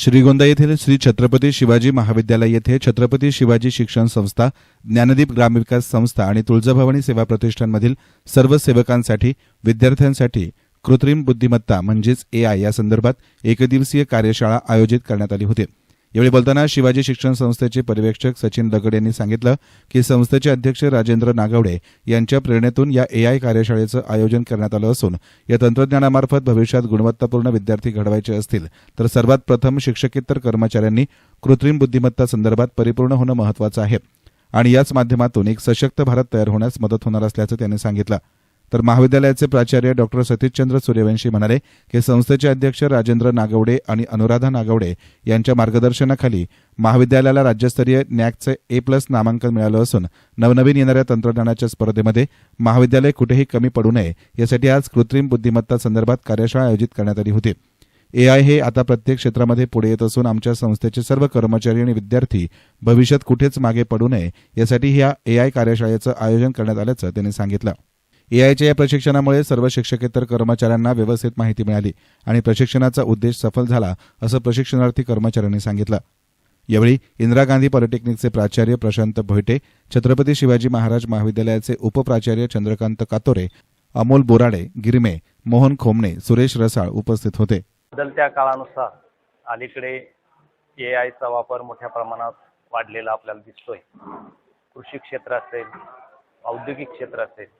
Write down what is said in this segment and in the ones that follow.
श्रीगोंदा येथील श्री छत्रपती शिवाजी महाविद्यालय येथे छत्रपती शिवाजी शिक्षण संस्था ज्ञानदीप ग्रामविकास संस्था आणि तुळजाभवानी सेवा प्रतिष्ठानमधील सर्व सेवकांसाठी विद्यार्थ्यांसाठी कृत्रिम बुद्धिमत्ता म्हणजेच एआय या संदर्भात एकदिवसीय कार्यशाळा आयोजित करण्यात आली होती. यावेळी बोलताना शिवाजी शिक्षण संस्थेचे पर्यवेक्षक सचिन दगड यांनी सांगितलं की संस्थेचे अध्यक्ष राजेंद्र नागवडे यांच्या प्रेरणेतून या एआय कार्यशाळेचं आयोजन करण्यात आलं असून या तंत्रज्ञानामार्फत भविष्यात गुणवत्तापूर्ण विद्यार्थी घडवायचे असतील तर सर्वात प्रथम शिक्षकेतर कर्मचाऱ्यांनी कृत्रिम बुद्धिमत्ता संदर्भात परिपूर्ण होणं महत्वाचं आहे. आणि याच माध्यमातून एक सशक्त भारत तयार होण्यास मदत होणार असल्याचं त्यांनी सांगितलं. तर महाविद्यालयाचे प्राचार्य डॉक्टर सतीशचंद्र सूर्यवंशी म्हणाले की संस्थेचे अध्यक्ष राजेंद्र नागवडे आणि अनुराधा नागवडे यांच्या मार्गदर्शनाखाली महाविद्यालयाला राज्यस्तरीय नॅकचे ए प्लस नामांकन मिळालं असून नवनवीन येणाऱ्या तंत्रज्ञानाच्या स्पर्धेमध्ये महाविद्यालय कुठेही कमी पडू नये यासाठी आज कृत्रिम बुद्धिमत्ता संदर्भात कार्यशाळा आयोजित करण्यात आली होती. एआय हे आता प्रत्येक क्षेत्रामध्ये पुढे येत असून आमच्या संस्थेचे सर्व कर्मचारी आणि विद्यार्थी भविष्यात कुठेच मागे पडू नये यासाठी या एआय कार्यशाळेचं आयोजन करण्यात आल्याचं त्यांनी सांगितलं. एआयच्या या प्रशिक्षणामुळे सर्व शिक्षकेतर कर्मचाऱ्यांना व्यवस्थित माहिती मिळाली आणि प्रशिक्षणाचा उद्देश सफल झाला असं प्रशिक्षणार्थी कर्मचाऱ्यांनी सांगितलं. यावेळी इंदिरा गांधी पॉलिटेक्निकचे प्राचार्य प्रशांत भोयटे छत्रपती शिवाजी महाराज महाविद्यालयाचे उपप्राचार्य चंद्रकांत कातोरे अमोल बोराडे गिरमे मोहन खोमणे सुरेश रसाळ उपस्थित होते. बदलत्या काळानुसार अलीकडे ए आयचा वापर मोठ्या प्रमाणात वाढलेला आपल्याला दिसतोय. कृषी क्षेत्र असेल औद्योगिक क्षेत्र असेल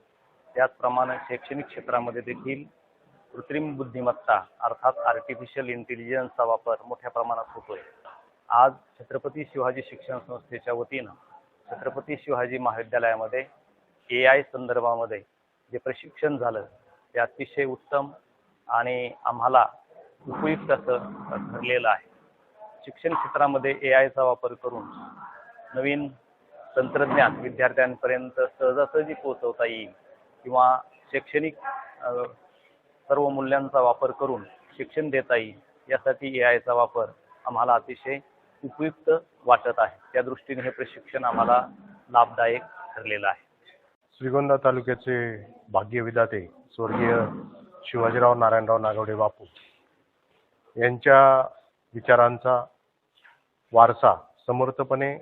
त्याचप्रमाणे शैक्षणिक क्षेत्रामध्ये देखील कृत्रिम बुद्धिमत्ता अर्थात आर्टिफिशियल इंटेलिजन्सचा वापर मोठ्या प्रमाणात होतोय. आज छत्रपती शिवाजी शिक्षण संस्थेच्या वतीनं छत्रपती शिवाजी महाविद्यालयामध्ये ए आय संदर्भामध्ये जे प्रशिक्षण झालं ते अतिशय उत्तम आणि आम्हाला उपयुक्त असं ठरलेलं आहे. शिक्षण क्षेत्रामध्ये ए आयचा वापर करून नवीन तंत्रज्ञान विद्यार्थ्यांपर्यंत सहजासहजी पोहोचवता येईल. किंवा शैक्षणिक सर्व मूल्यांचा वापर करून शिक्षण देता येईल यासाठी ए आयचा वापर आम्हाला अतिशय उपयुक्त वाटत आहे. त्या दृष्टीने हे प्रशिक्षण आम्हाला लाभदायक ठरलेलं आहे. श्रीगोंदा तालुक्याचे भाग्यविधाते स्वर्गीय शिवाजीराव नारायणराव नागवडे बापू यांच्या विचारांचा वारसा समर्थपणे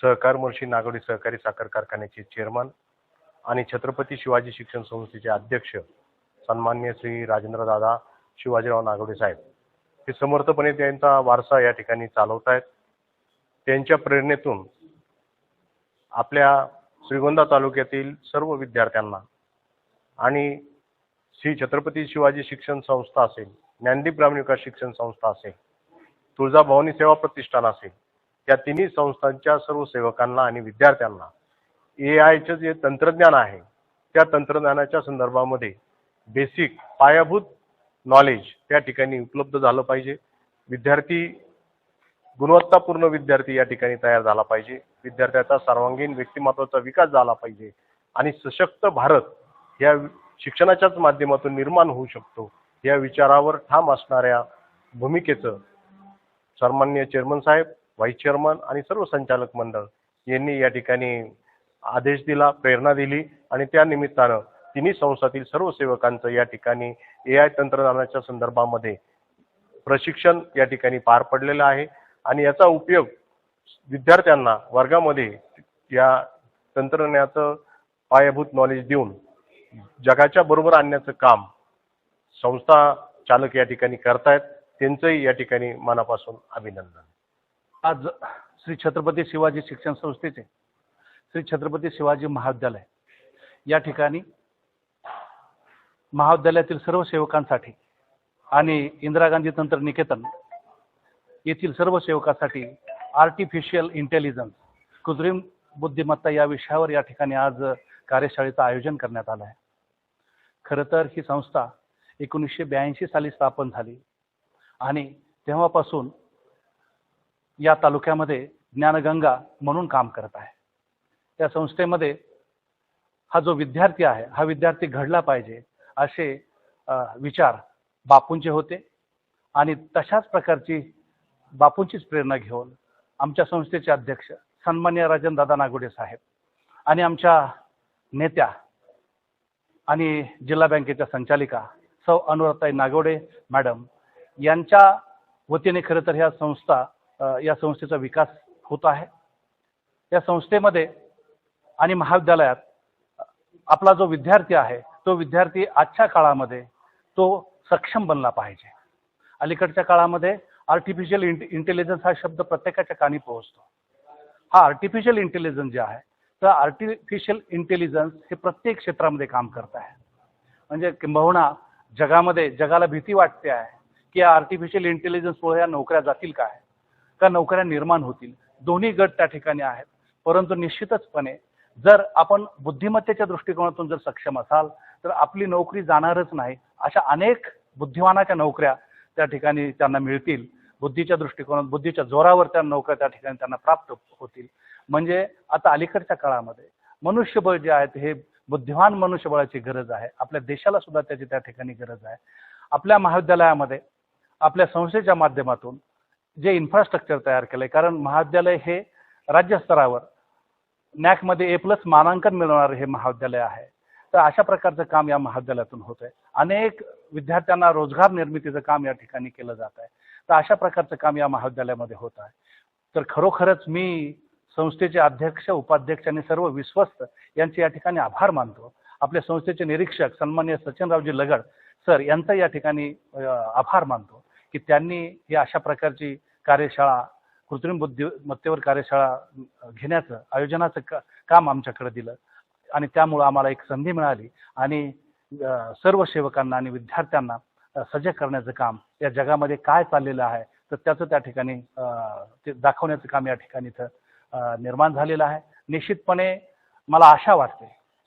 सहकार मुळशी नागवडे सहकारी साखर कारखान्याचे चेअरमन आणि छत्रपती शिवाजी शिक्षण संस्थेचे अध्यक्ष सन्मान्य श्री राजेंद्र दादा शिवाजीराव नागवडे साहेब हे समर्थपणे त्यांचा वारसा या ठिकाणी चालवत आहेत त्यांच्या प्रेरणेतून आपल्या श्रीगोंदा तालुक्यातील सर्व विद्यार्थ्यांना आणि श्री छत्रपती शिवाजी शिक्षण संस्था असेल ज्ञानदीप ग्रामीण विकास शिक्षण संस्था असेल तुळजाभवानी सेवा प्रतिष्ठान असेल या तिन्ही संस्थांच्या सर्व सेवकांना आणि विद्यार्थ्यांना ए आयचं जे तंत्रज्ञान आहे त्या तंत्रज्ञानाच्या संदर्भामध्ये बेसिक पायाभूत नॉलेज त्या ठिकाणी उपलब्ध झालं पाहिजे. विद्यार्थी गुणवत्तापूर्ण विद्यार्थी या ठिकाणी तयार झाला पाहिजे. विद्यार्थ्याचा सर्वांगीण व्यक्तिमत्वाचा विकास झाला पाहिजे. आणि सशक्त भारत या शिक्षणाच्याच माध्यमातून निर्माण होऊ शकतो. या विचारावर ठाम असणाऱ्या भूमिकेचं सन्मान्य चेअरमन साहेब व्हाईस चेअरमन आणि सर्व संचालक मंडळ यांनी या ठिकाणी आदेश दिला प्रेरणा दिली आणि त्या निमित्तानं तिन्ही संस्थातील सर्व सेवकांचं या ठिकाणी ए आय तंत्रज्ञानाच्या संदर्भामध्ये प्रशिक्षण या ठिकाणी पार पडलेलं आहे. आणि याचा उपयोग विद्यार्थ्यांना वर्गामध्ये या तंत्रज्ञानाचं पायाभूत नॉलेज देऊन जगाच्या बरोबर आणण्याचं काम संस्था चालक या ठिकाणी करतायत. त्यांचंही या ठिकाणी मनापासून अभिनंदन. आज श्री छत्रपती शिवाजी शिक्षण संस्थेचे श्री छत्रपती शिवाजी महाविद्यालय. या ठिकाणी महाविद्यालयातील सर्व सेवकांसाठी आणि इंदिरा गांधी तंत्र निकेतन येथील सर्व सेवकांसाठी आर्टिफिशियल इंटेलिजन्स कृत्रिम बुद्धिमत्ता या विषयावर या ठिकाणी आज कार्यशाळेचं आयोजन करण्यात आलं आहे. खरं तर ही संस्था एकोणीसशे ब्याऐंशी साली स्थापन झाली आणि तेव्हापासून या तालुक्यामध्ये ज्ञानगंगा म्हणून काम करत आहे. त्या संस्थेमध्ये हा जो विद्यार्थी आहे हा विद्यार्थी घडला पाहिजे असे विचार बापूंचे होते आणि तशाच प्रकारची बापूंचीच प्रेरणा घेऊन आमच्या संस्थेचे अध्यक्ष सन्मान्य राजन दादा नागोडे साहेब आणि आमच्या नेत्या आणि जिल्हा बँकेच्या संचालिका सौ अनुराताई नागोडे मॅडम यांच्या वतीने खरं तर ह्या संस्था या संस्थेचा विकास होत आहे. या संस्थेमध्ये आणि महाविद्यालयात आपला जो विद्यार्थी आहे तो विद्यार्थी आजच्या काळामध्ये तो सक्षम बनला पाहिजे. अलीकडच्या काळामध्ये आर्टिफिशियल इंटेलिजन्स हा शब्द प्रत्येकाच्या कानी पोहोचतो. हा आर्टिफिशियल इंटेलिजन्स जे आहे तर आर्टिफिशियल इंटेलिजन्स हे प्रत्येक क्षेत्रामध्ये काम करत आहे. म्हणजे किंबहुना जगामध्ये जगाला भीती वाटते आहे की या आर्टिफिशियल इंटेलिजन्समुळे या नोकऱ्या जातील काय? का नोकऱ्या निर्माण होतील? दोन्ही गट त्या ठिकाणी आहेत. परंतु निश्चितचपणे जर आपण बुद्धिमत्तेच्या दृष्टिकोनातून जर सक्षम असाल तर आपली नोकरी जाणारच नाही अशा अनेक बुद्धिमानाच्या नोकऱ्या त्या ठिकाणी त्यांना मिळतील. बुद्धीच्या दृष्टिकोनात बुद्धीच्या जोरावर त्या नोकऱ्या त्या ठिकाणी त्यांना प्राप्त होतील. म्हणजे आता अलीकडच्या काळामध्ये मनुष्यबळ जे आहे हे बुद्धिमान मनुष्यबळाची गरज आहे. आपल्या देशाला सुद्धा त्याची त्या ठिकाणी गरज आहे. आपल्या महाविद्यालयामध्ये आपल्या संस्थेच्या माध्यमातून जे इन्फ्रास्ट्रक्चर तयार केलंय कारण महाविद्यालय हे राज्य स्तरावर नॅकमध्ये ए प्लस मानांकन मिळवणारे हे महाविद्यालय आहे. तर अशा प्रकारचं काम या महाविद्यालयातून होत आहे अनेक विद्यार्थ्यांना रोजगार निर्मितीचं काम या ठिकाणी केलं जात आहे. तर अशा प्रकारचं काम या महाविद्यालयामध्ये होत आहे. तर खरोखरच मी संस्थेचे अध्यक्ष उपाध्यक्ष आणि सर्व विश्वस्त यांचे या ठिकाणी आभार मानतो. आपल्या संस्थेचे निरीक्षक सन्मान्य सचिनरावजी लगड सर यांचा या ठिकाणी आभार मानतो की त्यांनी ही अशा प्रकारची कार्यशाळा कृत्रिम बुद्धिमत्तेवर कार्यशाळा घेण्याचं आयोजनाचं का काम आमच्याकडे दिलं. आणि त्यामुळं आम्हाला एक संधी मिळाली. आणि सर्व सेवकांना आणि विद्यार्थ्यांना सजग करण्याचं काम या जगामध्ये काय चाललेलं आहे तर त्याचं त्या ठिकाणी ते दाखवण्याचं काम या ठिकाणी इथं निर्माण झालेलं आहे. निश्चितपणे मला आशा वाटते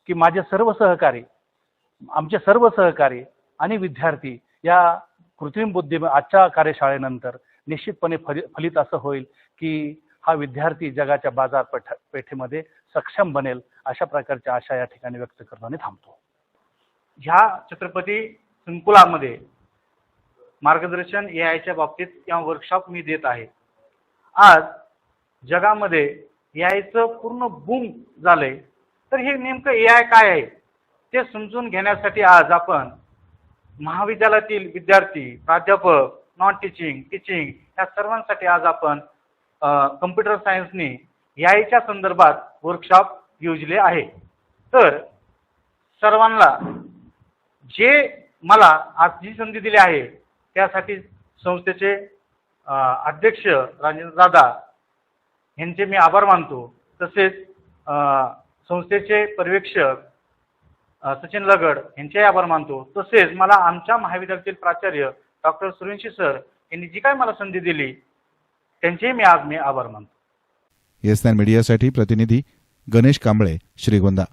की माझे सर्व सहकारी आमचे सर्व सहकारी आणि विद्यार्थी या कृत्रिम बुद्धी आजच्या कार्यशाळेनंतर निश्चितपणे फलित असं होईल की हा विद्यार्थी जगाच्या बाजारपेठ पेठेमध्ये सक्षम बनेल अशा प्रकारच्या आशा या ठिकाणी व्यक्त करताना थांबतो. ह्या छत्रपती संकुलामध्ये मार्गदर्शन ए आयच्या बाबतीत किंवा वर्कशॉप मी देत आहे. आज जगामध्ये ए आयचं पूर्ण बूम झालंय. तर हे नेमकं ए आय काय आहे? ते समजून घेण्यासाठी आज आपण महाविद्यालयातील विद्यार्थी प्राध्यापक नॉन टीचिंग टीचिंग या सर्वांसाठी आज आपण कम्प्युटर सायन्सनी याईच्या संदर्भात वर्कशॉप योजले आहे. तर सर्वांना जे मला आज जी संधी दिली आहे त्यासाठी संस्थेचे अध्यक्ष राजेंद्र दादा यांचे मी आभार मानतो. तसेच संस्थेचे पर्यवेक्षक सचिन लगड यांचेही आभार मानतो. तसेच मला आमच्या महाविद्यालयातील प्राचार्य डॉक्टर सुरेंशी सर यांनी जी काय मला संधी दिली त्यांचेही मी आज मी आभार मानतो. येस नाईन मीडियासाठी प्रतिनिधी गणेश कांबळे श्रीगोंदा.